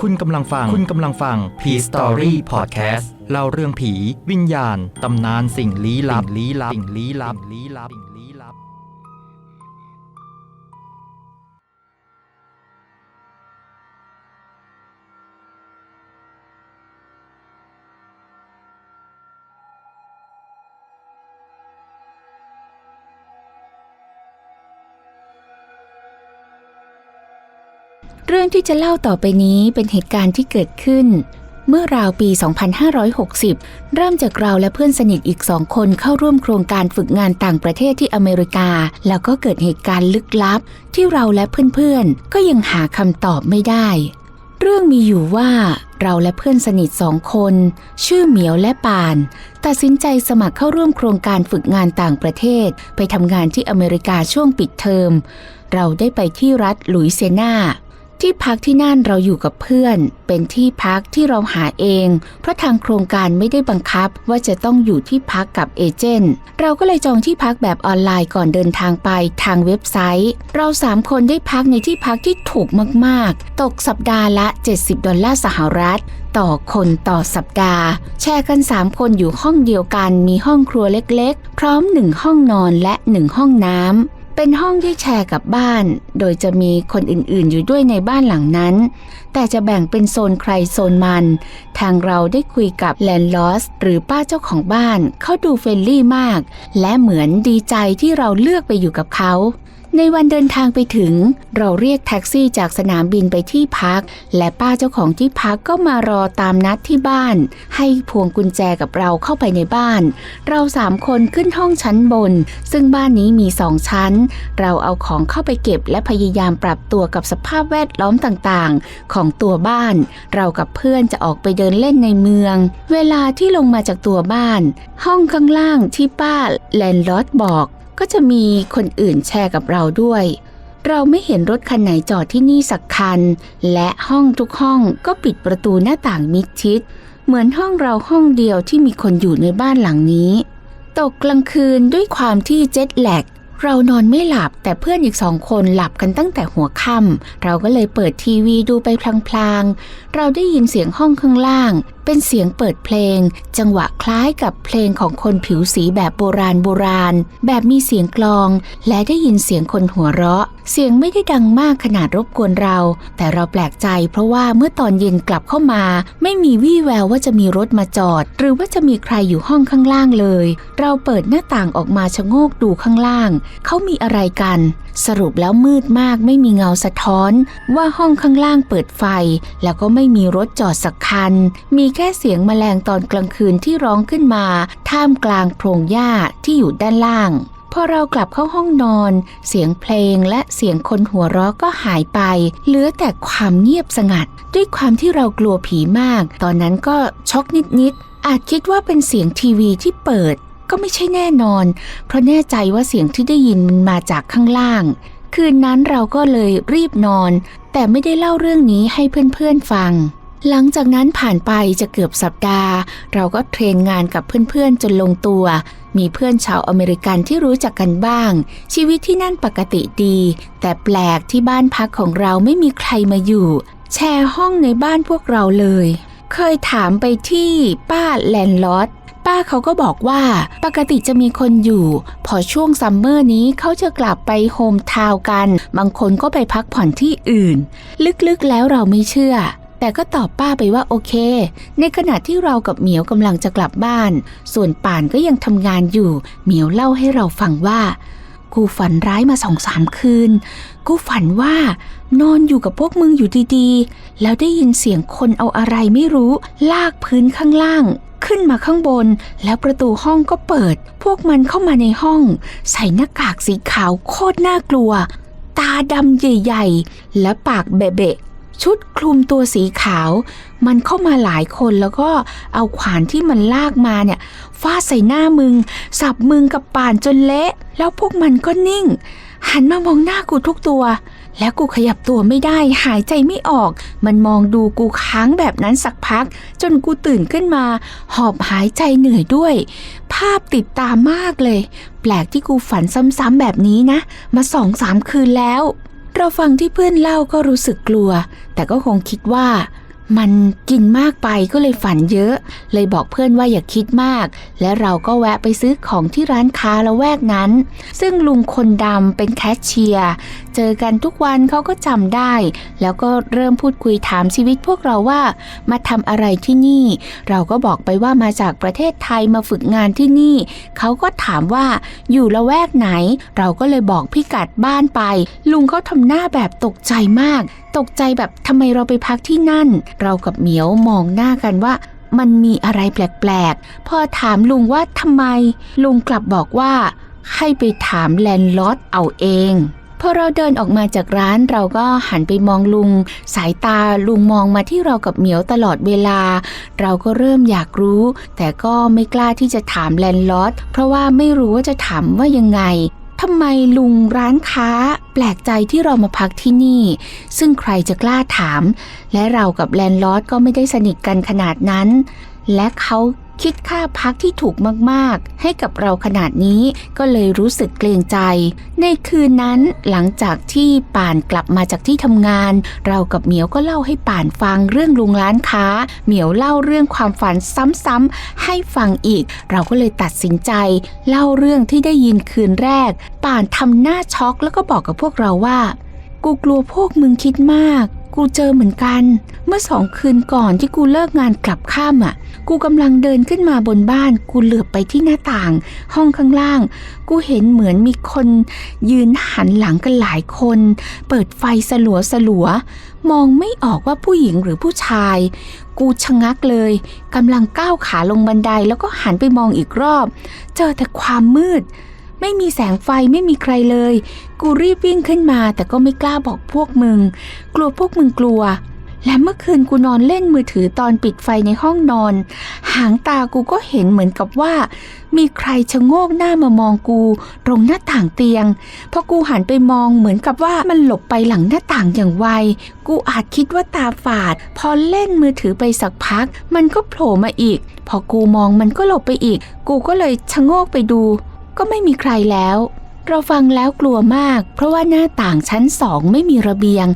คุณกำลังฟัง คุณกำลังฟัง P Story Podcast เล่าเรื่องผี วิญญาณ ตำนานสิ่งลี้ลับ ลี้ลับ สิ่งลี้ลับลี้ลับ รื่องที่จะเล่าต่อไปนี้เป็นเหตุการณ์ที่เกิดขึ้น เมื่อราวปี 2560 เริ่มจากเราและเพื่อนสนิทอีกสองคนเข้าร่วมโครงการฝึกงานต่างประเทศที่อเมริกา แล้วก็เกิดเหตุการณ์ลึกลับ ที่เราและเพื่อนๆ ก็ยังหาคำตอบไม่ได้ เรื่องมีอยู่ว่าเราและเพื่อนสนิทสองคน ชื่อเหมียวและปาน ตัดสินใจสมัครเข้าร่วมโครงการฝึกงานต่างประเทศ ไปทำงานที่อเมริกาช่วงปิดเทอม เราได้ไปที่รัฐหลุยเซียนา ที่พักที่นั่นเราอยู่กับเพื่อน เป็นที่พักที่เราหาเอง เพราะทางโครงการไม่ได้บังคับว่าจะต้องอยู่ที่พักกับเอเจนต์เราก็เลยจองที่พักแบบออนไลน์ก่อนเดินทางไปทางเว็บไซต์ เราสามคนได้พักในที่พักที่ถูกมากๆ ตกสัปดาห์ละ 70 ดอลลาร์สหรัฐ ต่อคนต่อสัปดาห์ แชร์กัน 3 คนอยู่ห้องเดียวกัน มีห้องครัวเล็กๆ พร้อม 1 ห้องนอนและ 1 ห้องน้ำ เป็นห้องที่แชร์กับบ้าน โดยจะมีคนอื่นๆ อยู่ด้วยในบ้านหลังนั้น แต่จะแบ่งเป็นโซนใครโซนมัน ทางเราได้คุยกับแลนด์ลอสหรือป้าเจ้าของบ้าน เขาดูเฟรนลี่มาก และเหมือนดีใจที่เราเลือกไปอยู่กับเขา ในวันเดินทางไปถึง เราเรียกแท็กซี่จากสนามบินไปที่พัก และป้าเจ้าของที่พักก็มารอตามนัดที่บ้าน ให้พวงกุญแจกับเราเข้าไปในบ้าน เราสามคนขึ้นห้องชั้นบน ซึ่งบ้านนี้มีสองชั้น เราเอาของเข้าไปเก็บและพยายามปรับตัวกับสภาพแวดล้อมต่างๆ ของตัวบ้าน เรากับเพื่อนจะออกไปเดินเล่นในเมือง เวลาที่ลงมาจากตัวบ้าน ห้องข้างล่างที่ป้าแลนด์ลอดบอก ก็จะมีคนอื่นแชร์กับเราด้วย เราไม่เห็นรถคันไหนจอดที่นี่สักคัน และห้องทุกห้องก็ปิดประตูหน้าต่างมิดชิด เหมือนห้องเราห้องเดียวที่มีคนอยู่ในบ้านหลังนี้ ตกกลางคืนด้วยความที่เจ็ตแลกเรานอนไม่หลับแต่เพื่อนอีกสองคนหลับกันตั้งแต่หัวค่ำเราก็เลยเปิดทีวีดูไปพลางๆ เราได้ยินเสียงห้องข้างล่าง เป็นเสียงเปิดเพลง จังหวะคล้ายกับเพลงของคนผิวสีแบบโบราณโบราณ แบบมีเสียงกลอง และได้ยินเสียงคนหัวเราะ เสียงไม่ได้ดังมากขนาดรบกวนเรา แต่เราแปลกใจเพราะว่าเมื่อตอนเย็นกลับเข้ามา ไม่มีวี่แววว่าจะมีรถมาจอด หรือว่าจะมีใครอยู่ห้องข้างล่างเลย เราเปิดหน้าต่างออกมาชะโงกดูข้างล่าง เขามีอะไรกัน สรุปแล้วมืดมากไม่มีเงาสะท้อน ว่าห้องข้างล่างเปิดไฟ แล้วก็ไม่มีรถจอดสักคัน มีแค่เสียงแมลงตอนกลางคืนที่ร้องขึ้นมา ท่ามกลางโพรงหญ้าที่อยู่ด้านล่าง พอเรากลับเข้าห้องนอน เสียงเพลงและเสียงคนหัวเราะก็หายไป เหลือแต่ความเงียบสงัด ด้วยความที่เรากลัวผีมาก ตอนนั้นก็ช็อกนิดๆอาจคิดว่าเป็นเสียงทีวีที่เปิด ก็ไม่ใช่แน่นอน เพราะแน่ใจว่าเสียงที่ได้ยินมันมาจากข้างล่างคืนนั้นเราก็เลยรีบนอน แต่ไม่ได้เล่าเรื่องนี้ให้เพื่อนๆฟัง หลังจากนั้นผ่านไปจะเกือบสัปดาห์ เราก็เทรนงานกับเพื่อนๆจนลงตัว มีเพื่อนชาวอเมริกันที่รู้จักกันบ้าง ชีวิตที่นั่นปกติดี แต่แปลกที่บ้านพักของเราไม่มีใครมาอยู่ แชร์ห้องในบ้านพวกเราเลย เคยถามไปที่ป้าแลนด์ลอดป้าเขาก็บอกว่าปกติจะมีคนอยู่ พอช่วงซัมเมอร์นี้เขาจะกลับไปโฮมทาวกัน บางคนก็ไปพักผ่อนที่อื่น ลึกๆแล้วเราไม่เชื่อ แต่ก็ตอบป้าไปว่าโอเค ในขณะที่เรากับเหมียวกำลังจะกลับบ้าน ส่วนป่านก็ยังทำงานอยู่ เหมียวเล่าให้เราฟังว่า กูฝันร้ายมาสองสามคืน กูฝันว่านอนอยู่กับพวกมึงอยู่ดีๆ แล้วได้ยินเสียงคนเอาอะไรไม่รู้ ลากพื้นข้างล่าง ขึ้นมาข้างบน แล้วประตูห้องก็เปิด พวกมันเข้ามาในห้อง ใส่หน้ากากสีขาวโคตรน่ากลัว ตาดำใหญ่ ๆ และปากเบะๆ ชุดคลุมตัวสีขาว มันเข้ามาหลายคนแล้วก็เอาขวานที่มันลากมาเนี่ยฟาดใส่หน้ามึง สับมึงกับป่านจนเละ แล้วพวกมันก็นิ่ง หันมามองหน้ากูทุกตัว แล้วกูขยับตัวไม่ได้หายใจไม่ออก มันมองดูกูค้างแบบนั้นสักพัก จนกูตื่นขึ้นมา หอบหายใจเหนื่อยด้วย ภาพติดตามมากเลย แปลกที่กูฝันซ้ำๆแบบนี้นะ มาสองสามคืนแล้ว เราฟังที่เพื่อนเล่าก็รู้สึกกลัว แต่ก็คงคิดว่า มันกินมากไปก็เลยฝันเยอะ เลยบอกเพื่อนว่าอย่าคิดมาก และเราก็แวะไปซื้อของที่ร้านค้าละแวกนั้น ซึ่งลุงคนดำเป็นแคชเชียร์เจอกันทุกวันเขาก็จำได้ แล้วก็เริ่มพูดคุยถามชีวิตพวกเราว่ามาทำอะไรที่นี่ เราก็บอกไปว่ามาจากประเทศไทยมาฝึกงานที่นี่ เขาก็ถามว่าอยู่ละแวกไหน เราก็เลยบอกพิกัดบ้านไป ลุงเขาทำหน้าแบบตกใจมาก ตกใจแบบทำไมเราไปพักที่นั่น เรากับเหมียวมองหน้ากันว่า มันมีอะไรแปลกๆ พอถามลุงว่าทำไม ลุงกลับบอกว่า ให้ไปถามแลนด์ลอดเอาเองพอเราเดินออกมาจากร้านเราก็หันไปมองลุง สายตาลุงมองมาที่เรากับเหมียวตลอดเวลา เราก็เริ่มอยากรู้ แต่ก็ไม่กล้าที่จะถามแลนด์ลอดเพราะว่าไม่รู้ว่าจะถามว่ายังไง ทำไมลุงร้านค้าแปลกใจที่เรามาพักที่นี่ ซึ่งใครจะกล้าถาม และเรากับแลนด์ลอร์ดก็ไม่ได้สนิทกันขนาดนั้น และเขา คิดค่าพักที่ถูกมากๆ ให้กับเราขนาดนี้ก็เลยรู้สึกเกรงใจ ในคืนนั้นหลังจากที่ป่านกลับมาจากที่ทำงาน เรากับเหมียวก็เล่าให้ป่านฟังเรื่องลุงร้านค้า เหมียวเล่าเรื่องความฝันซ้ำๆให้ฟังอีก เราก็เลยตัดสินใจ เล่าเรื่องที่ได้ยินคืนแรก ป่านทำหน้าช็อกแล้วก็บอกกับพวกเราว่า กูกลัวพวกมึงคิดมาก กูเจอเหมือนกัน เมื่อสองคืนก่อนที่กูเลิกงานกลับค่ำอะ กูกำลังเดินขึ้นมาบนบ้าน กูเหลือบไปที่หน้าต่าง ห้องข้างล่าง กูเห็นเหมือนมีคนยืนหันหลังกันหลายคน เปิดไฟสลัวสลัว มองไม่ออกว่าผู้หญิงหรือผู้ชาย กูชะงักเลยกำลังก้าวขาลงบันไดแล้วก็หันไปมองอีกรอบ เจอแต่ความมืด ไม่มีแสงไฟไม่มีใครเลย กูรีบวิ่งขึ้นมาแต่ก็ไม่กล้าบอกพวกมึง กลัวพวกมึงกลัว และเมื่อคืนกูนอนเล่นมือถือตอนปิดไฟในห้องนอน หางตากูก็เห็นเหมือนกับว่า มีใครชะโงกหน้ามามองกู ตรงหน้าต่างเตียงพอกูหันไปมองเหมือนกับว่ามันหลบไปหลังหน้าต่างอย่างไว กูอาจคิดว่าตาฝาด พอเล่นมือถือไปสักพัก มันก็โผล่มาอีก พอกูมองมันก็หลบไปอีก กูก็เลยชะโงกไปดู ก็ไม่มีใครแล้ว เราฟังแล้วกลัวมาก เพราะว่าหน้าต่างชั้นสองไม่มีระเบียง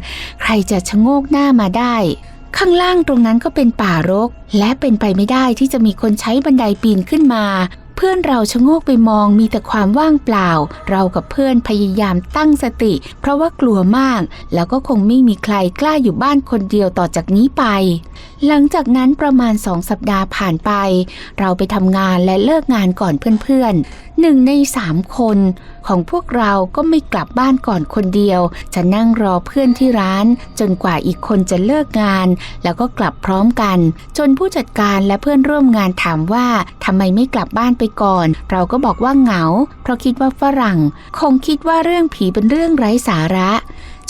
ใครจะชะโงกหน้ามาได้ ข้างล่างตรงนั้นก็เป็นป่ารก และเป็นไปไม่ได้ที่จะมีคนใช้บันไดปีนขึ้นมา เพื่อนเราชะโงกไปมองมีแต่ความว่างเปล่า เรากับเพื่อนพยายามตั้งสติ เพราะว่ากลัวมาก แล้วก็คงไม่มีใครกล้าอยู่บ้านคนเดียวต่อจากนี้ไป หลังจากนั้นประมาณสองสัปดาห์ผ่านไป เราไปทำงานและเลิกงานก่อนเพื่อนๆหนึ่งในสามคนของพวกเราก็ไม่กลับบ้านก่อนคนเดียว จะนั่งรอเพื่อนที่ร้าน จนกว่าอีกคนจะเลิกงาน แล้วก็กลับพร้อมกัน จนผู้จัดการและเพื่อนร่วมงานถามว่าทำไมไม่กลับบ้านไปก่อน เราก็บอกว่าเหงา เพราะคิดว่าฝรั่ง คงคิดว่าเรื่องผีเป็นเรื่องไร้สาระ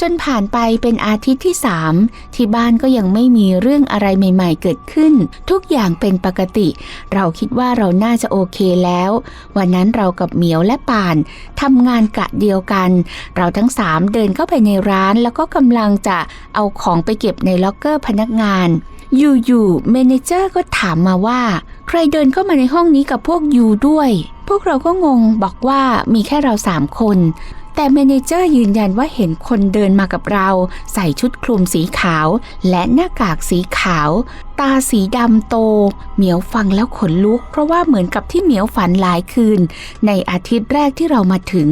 จนผ่านไปเป็นอาทิตย์ที่สามที่บ้านก็ยังไม่มีเรื่องอะไรใหม่ ๆ เกิดขึ้น ทุกอย่างเป็นปกติ เราคิดว่าเราน่าจะโอเคแล้ว วันนั้นเรากับเหมียวและป่านทำงานกะเดียวกัน เราทั้งสามเดินเข้าไปในร้านแล้วก็กำลังจะเอาของไปเก็บในล็อกเกอร์พนักงาน อยู่ๆเมเนเจอร์ก็ถามมาว่า ใครเดินเข้ามาในห้องนี้กับพวกยูด้วย พวกเราก็งงบอกว่ามีแค่เราสามคน แต่เมเนเจอร์ยืนยันว่าเห็นคนเดินมากับเรา ใส่ชุดคลุมสีขาว และหน้ากากสีขาว ตาสีดำโต เหมียวฟังแล้วขนลุก เพราะว่าเหมือนกับที่เหมียวฝันหลายคืน ในอาทิตย์แรกที่เรามาถึง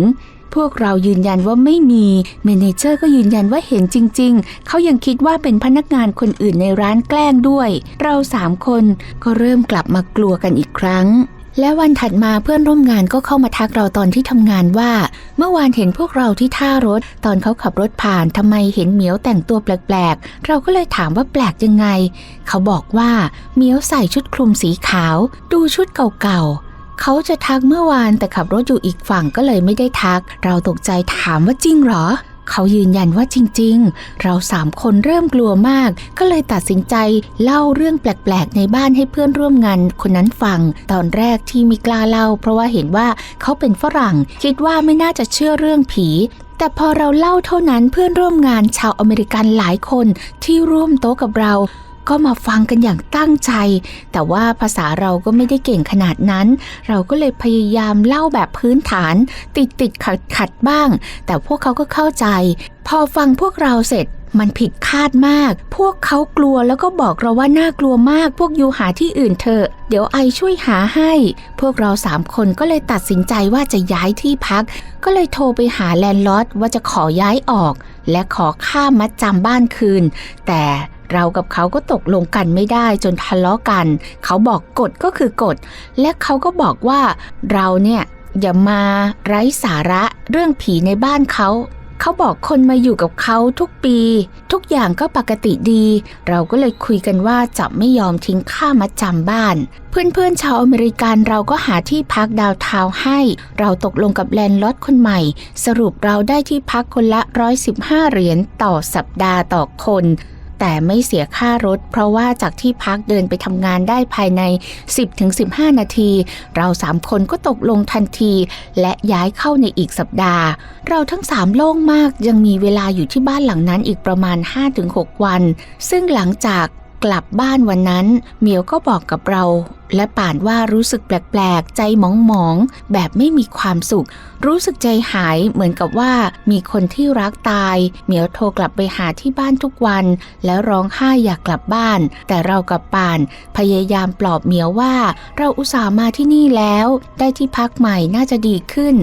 พวกเรายืนยันว่าไม่มีเมเนเจอร์ก็ยืนยันว่าเห็นจริง ๆ เขายังคิดว่าเป็นพนักงานคนอื่นในร้านแกล้งด้วย เราสามคนก็เริ่มกลับมากลัวกันอีกครั้งและวันถัดมาเพื่อนร่วมงานก็เข้ามาทักเราตอนที่ทำงานว่า เมื่อวานเห็นพวกเราที่ท่ารถ ตอนเขาขับรถผ่านทำไมเห็นเหมียวแต่งตัวแปลกๆ เราก็เลยถามว่าแปลกยังไง เขาบอกว่าเหมียวใส่ชุดคลุมสีขาว ดูชุดเก่าๆ เขาจะทักเมื่อวานแต่ขับรถอยู่อีกฝั่งก็เลยไม่ได้ทัก เราตกใจถามว่าจริงเหรอ เขายืนยันว่าจริง ๆ เราสามคนเริ่มกลัวมาก ก็เลยตัดสินใจเล่าเรื่องแปลกๆ ในบ้านให้เพื่อนร่วมงานคนนั้นฟัง ตอนแรกที่มีกล้าเล่า เพราะว่าเห็นว่าเขาเป็นฝรั่ง คิดว่าไม่น่าจะเชื่อเรื่องผีแต่พอเราเล่าเท่านั้นเพื่อนร่วมงานชาวอเมริกันหลายคนที่ร่วมโต๊ะกับเรา ก็มาฟังกันอย่างตั้งใจ แต่ว่าภาษาเราก็ไม่ได้เก่งขนาดนั้น เราก็เลยพยายามเล่าแบบพื้นฐาน ติดติดขัดขัดบ้าง แต่พวกเขาก็เข้าใจ พอฟังพวกเราเสร็จมันผิดคาดมาก พวกเขากลัวแล้วก็บอกเราว่าน่ากลัวมาก พวกยูหาที่อื่นเถอะ เดี๋ยวไอช่วยหาให้ พวกเราสามคนก็เลยตัดสินใจว่าจะย้ายที่พัก ก็เลยโทรไปหาแลนด์ลอดว่าจะขอย้ายออก และขอค่ามัดจำบ้านคืน แต่ เรากับเขาก็ตกลงกันไม่ได้จนทะเลาะกัน เขาบอกกฎก็คือกฎ และเขาก็บอกว่าเราเนี่ยอย่ามาไร้สาระเรื่องผีในบ้านเขาเขาบอกคนมาอยู่กับเขาทุกปี ทุกอย่างก็ปกติดี เราก็เลยคุยกันว่าจะไม่ยอมทิ้งค่ามัดจำบ้าน เพื่อนๆชาวอเมริกันเราก็หาที่พักดาวน์ทาให้ เราตกลงกับแลนด์ลอดคนใหม่ สรุปเราได้ที่พักคนละ 115 เหรียญต่อสัปดาห์ต่อคน แต่ไม่เสียค่ารถ เพราะว่าจากที่พักเดินไปทำงานได้ภายใน 10-15 นาที เราสามคนก็ตกลงทันที และย้ายเข้าในอีกสัปดาห์ เราทั้งสามโล่งมากยังมีเวลาอยู่ที่บ้านหลังนั้นอีกประมาณ 5-6 วัน ซึ่งหลังจาก กลับบ้านวันนั้นเหมียวก็บอกกับเรา และป่านว่ารู้สึกแปลกๆ ใจหมองๆ แบบไม่มีความสุข รู้สึกใจหายเหมือนกับว่ามีคนที่รักตาย เหมียวโทรกลับไปหาที่บ้านทุกวัน แล้วร้องไห้อยากกลับบ้าน แต่เรากับป่านพยายามปลอบเหมียวว่า เราอุตส่าห์มาที่นี่แล้ว ได้ที่พักใหม่น่าจะดีขึ้น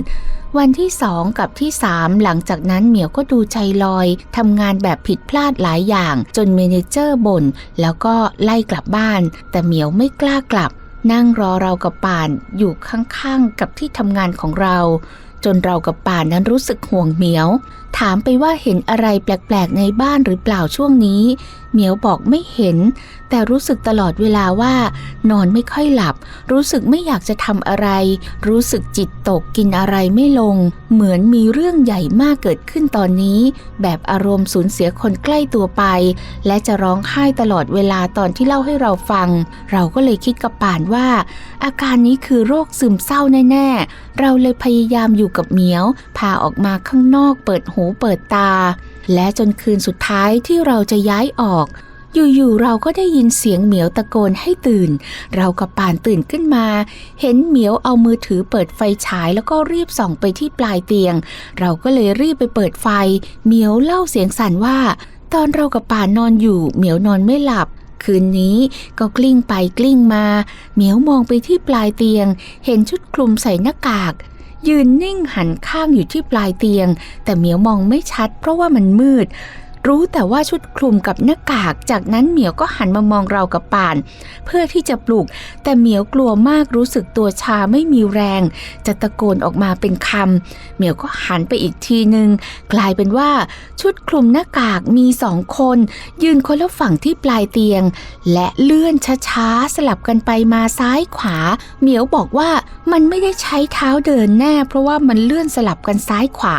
วันที่สองกับที่สามหลังจากนั้นเหมียวก็ดูใจลอยทำงานแบบผิดพลาดหลายอย่าง จนเมเนเจอร์บ่นแล้วก็ไล่กลับบ้าน แต่เหมียวไม่กล้ากลับ นั่งรอเรากับป่านอยู่ข้างๆกับที่ทำงานของเรา จนเรากับป่านนั้นรู้สึกห่วงเหมียว ถามไปว่าเห็นอะไรแปลกๆในบ้านหรือเปล่าช่วงนี้ เหมียวบอกไม่เห็น แต่รู้สึกตลอดเวลาว่า นอนไม่ค่อยหลับ รู้สึกไม่อยากจะทำอะไร รู้สึกจิตตกกินอะไรไม่ลง เหมือนมีเรื่องใหญ่มากเกิดขึ้นตอนนี้ แบบอารมณ์สูญเสียคนใกล้ตัวไป และจะร้องไห้ตลอดเวลาตอนที่เล่าให้เราฟัง เราก็เลยคิดกับป่านว่า อาการนี้คือโรคซึมเศร้าแน่ๆเราเลยพยายามอยู่กับเหมียว พาออกมาข้างนอกเปิดหูเปิดตา และจนคืนสุดท้ายที่เราจะย้ายออก อยู่ๆเราก็ได้ยินเสียงเหมียวตะโกนให้ตื่น เรากับป่านตื่นขึ้นมา เห็นเหมียวเอามือถือเปิดไฟฉายแล้วก็รีบส่องไปที่ปลายเตียง เราก็เลยรีบไปเปิดไฟ เหมียวเล่าเสียงสั่นว่า ตอนเรากับป่านนอนอยู่เหมียวนอนไม่หลับคืนนี้ก็กลิ้งไปกลิ้งมา เหมียวมองไปที่ปลายเตียง เห็นชุดคลุมใส่หน้ากาก ยืนนิ่งหันข้างอยู่ที่ปลายเตียง แต่เหมียวมองไม่ชัดเพราะว่ามันมืด รู้แต่ว่าชุดคลุมกับหน้ากาก จากนั้นเหมียวก็หันมามองเรากับป่าน เพื่อที่จะปลุก แต่เหมียวกลัวมากรู้สึกตัวชาไม่มีแรง จะตะโกนออกมาเป็นคำเหมียวก็หันไปอีกทีหนึ่งกลายเป็นว่าชุดคลุมหน้ากากมีสองคน ยืนคนละฝั่งที่ปลายเตียง และเลื่อนช้าๆสลับกันไปมาซ้ายขวา เหมียวบอกว่ามันไม่ได้ใช้เท้าเดินแน่ เพราะว่ามันเลื่อนสลับกันซ้ายขวา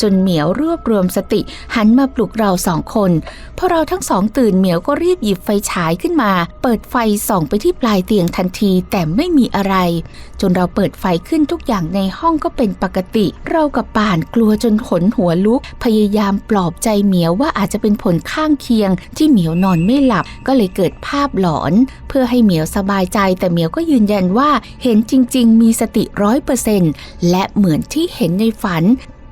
จนเหมียวรวบรวมสติหันมาปลุกเราสองคนพอเราทั้งสองตื่นเหมียวก็รีบหยิบไฟฉายขึ้นมา เปิดไฟส่องไปที่ปลายเตียงทันทีแต่ไม่มีอะไร จนเราเปิดไฟขึ้นทุกอย่างในห้องก็เป็นปกติ เรากับป่านกลัวจนขนหัวลุก พยายามปลอบใจเหมียวว่าอาจจะเป็นผลข้างเคียง ที่เหมียวนอนไม่หลับก็เลยเกิดภาพหลอน เพื่อให้เหมียวสบายใจ แต่เหมียวก็ยืนยันว่าเห็นจริง ๆ มีสติร้อยเปอร์เซนต์และเหมือนที่เห็นในฝัน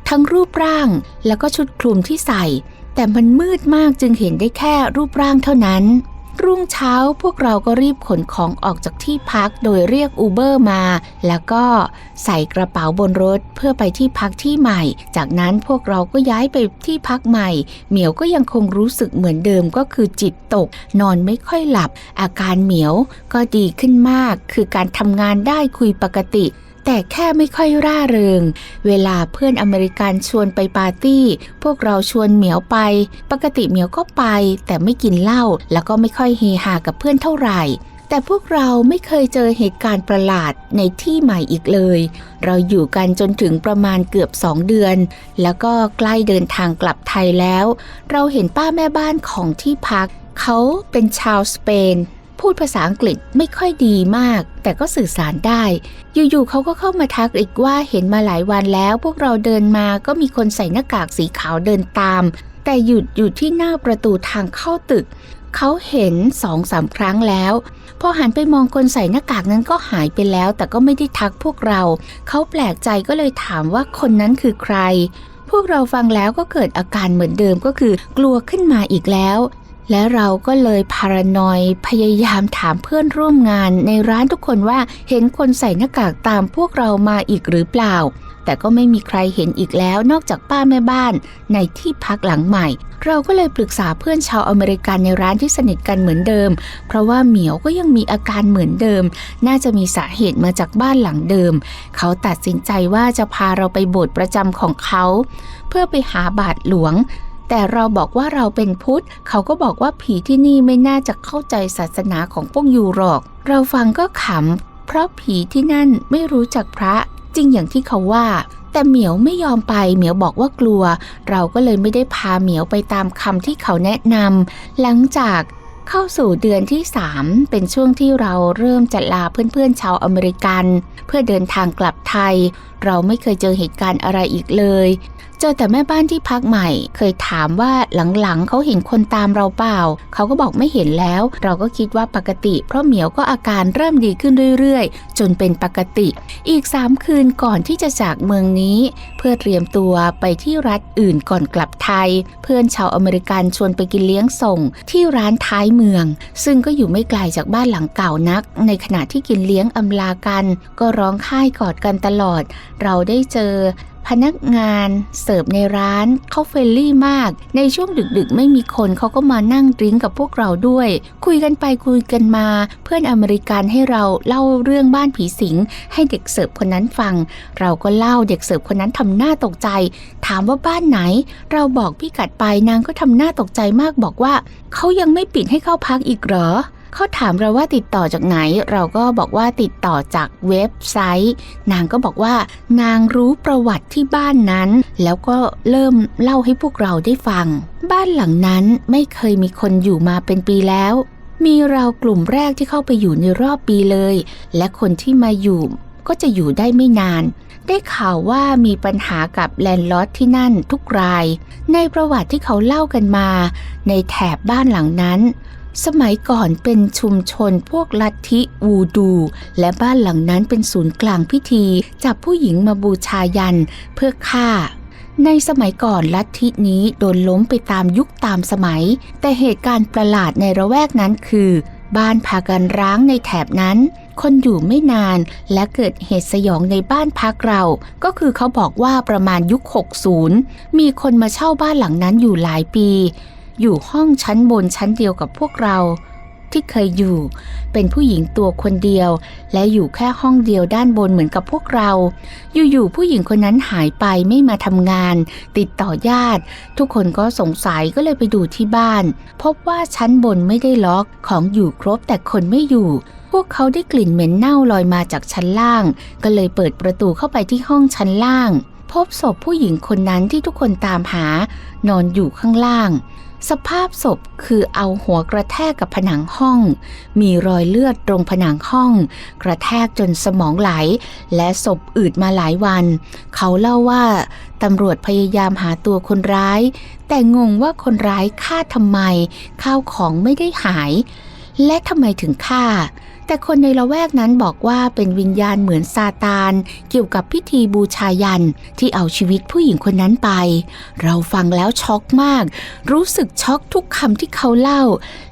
ทั้งรูปร่างแล้วก็ชุดคลุมที่ใส่ แต่มันมืดมากจึงเห็นได้แค่รูปร่างเท่านั้น รุ่งเช้าพวกเราก็รีบขนของออกจากที่พักโดยเรียกอูเบอร์มา แล้วก็ใส่กระเป๋าบนรถเพื่อไปที่พักที่ใหม่ จากนั้นพวกเราก็ย้ายไปที่พักใหม่ เหมียวก็ยังคงรู้สึกเหมือนเดิมก็คือจิตตก นอนไม่ค่อยหลับ อาการเหมียวก็ดีขึ้นมาก คือการทำงานได้คุยปกติ แต่แค่ไม่ค่อยร่าเริง เวลาเพื่อนอเมริกันชวนไปปาร์ตี้ พวกเราชวนเหมียวไป ปกติเหมียวก็ไป แต่ไม่กินเหล้าแล้วก็ไม่ค่อยเฮฮากับเพื่อนเท่าไหร่แต่พวกเราไม่เคยเจอเหตุการณ์ประหลาดในที่ใหม่อีกเลย เราอยู่กันจนถึงประมาณเกือบสองเดือน แล้วก็ใกล้เดินทางกลับไทยแล้ว เราเห็นป้าแม่บ้านของที่พัก เขาเป็นชาวสเปน พูดภาษาอังกฤษไม่ค่อยดีมาก แต่ก็สื่อสารได้ อยู่ๆเขาก็เข้ามาทักอีกว่าเห็นมาหลายวันแล้ว พวกเราเดินมาก็มีคนใส่หน้ากากสีขาวเดินตาม แต่หยุดอยู่ที่หน้าประตูทางเข้าตึก เขาเห็นสองสามครั้งแล้ว พอหันไปมองคนใส่หน้ากากนั้นก็หายไปแล้ว แต่ก็ไม่ได้ทักพวกเรา เขาแปลกใจก็เลยถามว่าคนนั้นคือใครพวกเราฟังแล้วก็เกิดอาการเหมือนเดิมก็คือกลัวขึ้นมาอีกแล้ว และเราก็เลยพารานอยพยายามถามเพื่อนร่วมงานในร้านทุกคนว่าเห็นคนใส่หน้ากากตามพวกเรามาอีกหรือเปล่า แต่ก็ไม่มีใครเห็นอีกแล้วนอกจากป้าแม่บ้านในที่พักหลังใหม่ เราก็เลยปรึกษาเพื่อนชาวอเมริกันในร้านที่สนิทกันเหมือนเดิม เพราะว่าเหมียวก็ยังมีอาการเหมือนเดิม น่าจะมีสาเหตุมาจากบ้านหลังเดิม เขาตัดสินใจว่าจะพาเราไปโบสถ์ประจำของเขา เพื่อไปหาบาทหลวง แต่เราบอกว่าเราเป็นพุทธ เขาก็บอกว่าผีที่นี่ไม่น่าจะเข้าใจศาสนาของพวกยูหรอก เราฟังก็ขำ เพราะผีที่นั่นไม่รู้จักพระ จริงอย่างที่เขาว่า แต่เหมียวไม่ยอมไป เหมียวบอกว่ากลัว เราก็เลยไม่ได้พาเหมียวไปตามคำที่เขาแนะนำหลังจากเข้าสู่เดือนที่ 3 เป็นช่วงที่เราเริ่มจะลาเพื่อนๆชาวอเมริกัน เพื่อเดินทางกลับไทย เราไม่เคยเจอเหตุการณ์อะไรอีกเลย จอแต่แม่บ้านที่พักใหม่ เคยถามว่าหลังๆเขาเห็นคนตามเราเปล่า เขาก็บอกไม่เห็นแล้ว เราก็คิดว่าปกติ เพราะเหมียวก็อาการเริ่มดีขึ้นเรื่อยๆ จนเป็นปกติ อีก3คืนก่อนที่จะจากเมืองนี้ เพื่อเตรียมตัวไปที่รัฐอื่นก่อนกลับไทย เพื่อนชาวอเมริกันชวนไปกินเลี้ยงส่งที่ร้านท้ายเมือง ซึ่งก็อยู่ไม่ไกลจากบ้านหลังเก่านัก ในขณะที่กินเลี้ยงอำลากัน ก็ร้องไห้กอดกันตลอด เราได้เจอ พนักงานเสิร์ฟในร้านเขาเฟรนลี่มาก ในช่วงดึกๆ ไม่มีคนเขาก็มานั่งดริ้งกับพวกเราด้วย คุยกันไปคุยกันมา เพื่อนอเมริกันให้เราเล่าเรื่องบ้านผีสิง ให้เด็กเสิร์ฟคนนั้นฟัง เราก็เล่าเด็กเสิร์ฟคนนั้นทำหน้าตกใจ ถามว่าบ้านไหน เราบอกพี่กัดไปนางก็ทำหน้าตกใจมากบอกว่าเขายังไม่ปิดให้เข้าพักอีกเหรอ เขาถามเราว่าติดต่อจากไหน เราก็บอกว่าติดต่อจากเว็บไซต์ นางก็บอกว่า นางรู้ประวัติที่บ้านนั้น แล้วก็เริ่มเล่าให้พวกเราได้ฟัง บ้านหลังนั้นไม่เคยมีคนอยู่มาเป็นปีแล้ว มีเรากลุ่มแรกที่เข้าไปอยู่ในรอบปีเลย และคนที่มาอยู่ก็จะอยู่ได้ไม่นาน ได้ข่าวว่ามีปัญหากับแลนด์ลอร์ดที่นั่นทุกราย ในประวัติที่เขาเล่ากันมา ในแถบบ้านหลังนั้น สมัยก่อนเป็นชุมชนพวกลัทธิวูดู และบ้านหลังนั้นเป็นศูนย์กลางพิธีจับผู้หญิงมาบูชายันเพื่อฆ่า ในสมัยก่อนลัทธินี้โดนล้มไปตามยุคตามสมัย แต่เหตุการณ์ประหลาดในระแวกนั้นคือ บ้านพากันร้างในแถบนั้น คนอยู่ไม่นานและเกิดเหตุสยองในบ้านพักเรา ก็คือเขาบอกว่าประมาณยุค 60 มีคนมาเช่าบ้านหลังนั้นอยู่หลายปี อยู่ห้องชั้นบนชั้นเดียวกับพวกเรา ที่เคยอยู่ เป็นผู้หญิงตัวคนเดียว และอยู่แค่ห้องเดียวด้านบนเหมือนกับพวกเรา อยู่ๆผู้หญิงคนนั้นหายไปไม่มาทำงาน ติดต่อญาติ ทุกคนก็สงสัยก็เลยไปดูที่บ้าน พบว่าชั้นบนไม่ได้ล็อกของอยู่ครบแต่คนไม่อยู่พวกเขาได้กลิ่นเหม็นเน่าลอยมาจากชั้นล่าง ก็เลยเปิดประตูเข้าไปที่ห้องชั้นล่าง พบศพผู้หญิงคนนั้นที่ทุกคนตามหานอนอยู่ข้างล่าง สภาพศพคือเอาหัวกระแทกกับผนังห้อง มีรอยเลือดตรงผนังห้อง กระแทกจนสมองไหล และศพอืดมาหลายวัน เขาเล่าว่าตำรวจพยายามหาตัวคนร้าย แต่งงว่าคนร้ายฆ่าทำไม ข้าวของไม่ได้หาย และทำไมถึงฆ่า แต่คนในละแวกนั้นบอกว่าเป็นวิญญาณเหมือนซาตาน เกี่ยวกับพิธีบูชายันที่เอาชีวิตผู้หญิงคนนั้นไป เราฟังแล้วช็อกมาก รู้สึกช็อกทุกคำที่เขาเล่า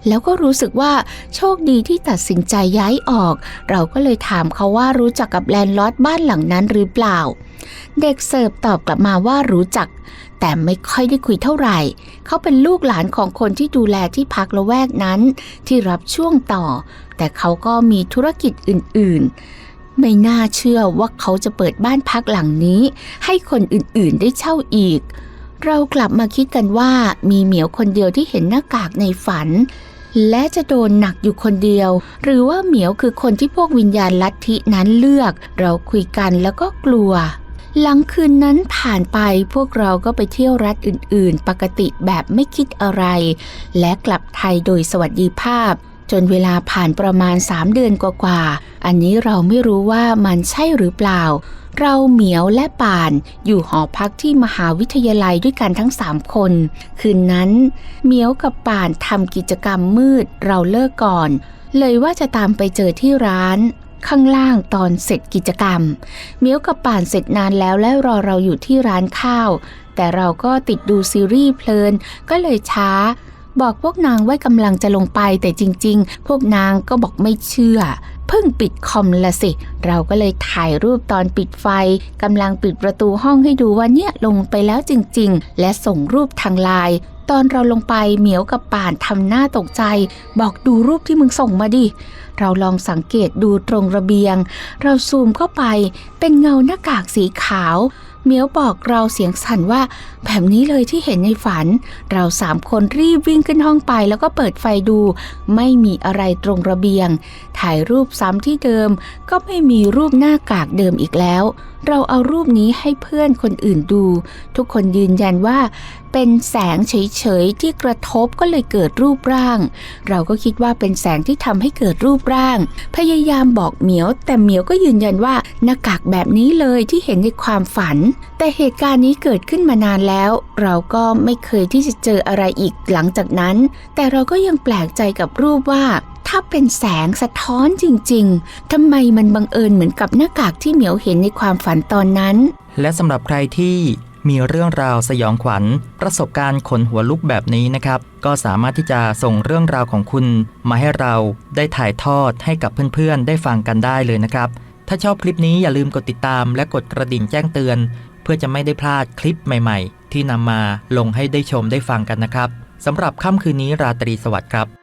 แล้วก็รู้สึกว่าโชคดีที่ตัดสินใจย้ายออก เราก็เลยถามเขาว่ารู้จักกับแลนด์ลอร์ดบ้านหลังนั้นหรือเปล่า เด็กเสิร์ฟตอบกลับมาว่ารู้จัก แต่ไม่ค่อยได้คุยเท่าไหร่ เขาเป็นลูกหลานของคนที่ดูแลที่พักละแวกนั้น ที่รับช่วงต่อ แต่เขาก็มีธุรกิจอื่น ๆ ไม่น่าเชื่อว่าเขาจะเปิดบ้านพักหลังนี้ ให้คนอื่น ๆ ได้เช่าอีก เรากลับมาคิดกันว่ามีเหมียวคนเดียวที่เห็นหน้ากากในฝัน และจะโดนหนักอยู่คนเดียว หรือว่าเหมียวคือคนที่พวกวิญญาณลัทธินั้นเลือก เราคุยกันแล้วก็กลัว หลังคืนนั้นผ่านไปพวกเราก็ไปเที่ยวรัฐอื่นๆ ปกติแบบไม่คิดอะไร และกลับไทยโดยสวัสดิภาพ จนเวลาผ่านประมาณ 3 เดือนกว่าๆ อันนี้เราไม่รู้ว่ามันใช่หรือเปล่า เราเหมียวและป่านอยู่หอพักที่มหาวิทยาลัยด้วยกันทั้ง 3 คน คืนนั้นเหมียวกับป่านทำกิจกรรมมืดเราเลิกก่อน เลยว่าจะตามไปเจอที่ร้าน ข้างล่างตอนเสร็จกิจกรรม เมียวกับป่านเสร็จนานแล้วและรอเราอยู่ที่ร้านข้าว แต่เราก็ติดดูซีรีส์เพลิน ก็เลยช้า บอกพวกนางว่ากำลังจะลงไปแต่จริง ๆ พวกนางก็บอกไม่เชื่อ พิ่งปิดคอมละสิ เราก็เลยถ่ายรูปตอนปิดไฟกำลังปิดประตูห้องให้ดูว่าเนี่ยลงไปแล้วจริง ๆ และส่งรูปทางไลน์ตอนเราลงไปเหมียวกับป่านทำหน้าตกใจ บอกดูรูปที่มึงส่งมาดิ เราลองสังเกตดูตรงระเบียง เราซูมเข้าไปเป็นเงาหน้ากากสีขาว เหมียวบอกเราเสียงสั่นว่า แบบนี้เลยที่เห็นในฝัน เราสามคนรีบวิ่งขึ้นห้องไปแล้วก็เปิดไฟดู ไม่มีอะไรตรงระเบียง ถ่ายรูปซ้ำที่เดิม ก็ไม่มีรูปหน้ากากเดิมอีกแล้ว เราเอารูปนี้ให้เพื่อนคนอื่นดู ทุกคนยืนยันว่า เป็นแสงเฉยๆที่กระทบก็เลยเกิดรูปร่าง เราก็คิดว่าเป็นแสงที่ทำให้เกิดรูปร่าง พยายามบอกเหมียว แต่เหมียวก็ยืนยันว่าหน้ากากแบบนี้เลยที่เห็นในความฝัน แต่เหตุการณ์นี้เกิดขึ้นมานานแล้ว เราก็ไม่เคยที่จะเจออะไรอีกหลังจากนั้น แต่เราก็ยังแปลกใจกับรูปว่า ถ้าเป็นแสงสะท้อนจริงๆ ทำไมมันบังเอิญเหมือนกับหน้ากากที่เหมียวเห็นในความฝันตอนนั้น และสำหรับใครที่มีเรื่องราวสยองขวัญ ประสบการณ์ขนหัวลุกแบบนี้นะครับ ก็สามารถที่จะส่งเรื่องราวของคุณมาให้เราได้ถ่ายทอดให้กับเพื่อนๆ ได้ฟังกันได้เลยนะครับ ถ้าชอบคลิปนี้อย่าลืมกดติดตามและกดกระดิ่งแจ้งเตือน เพื่อจะไม่ได้พลาดคลิปใหม่ ๆ ที่นำมาลงให้ได้ชมได้ฟังกันนะครับสำหรับค่ำคืนนี้ราตรีสวัสดิ์ครับ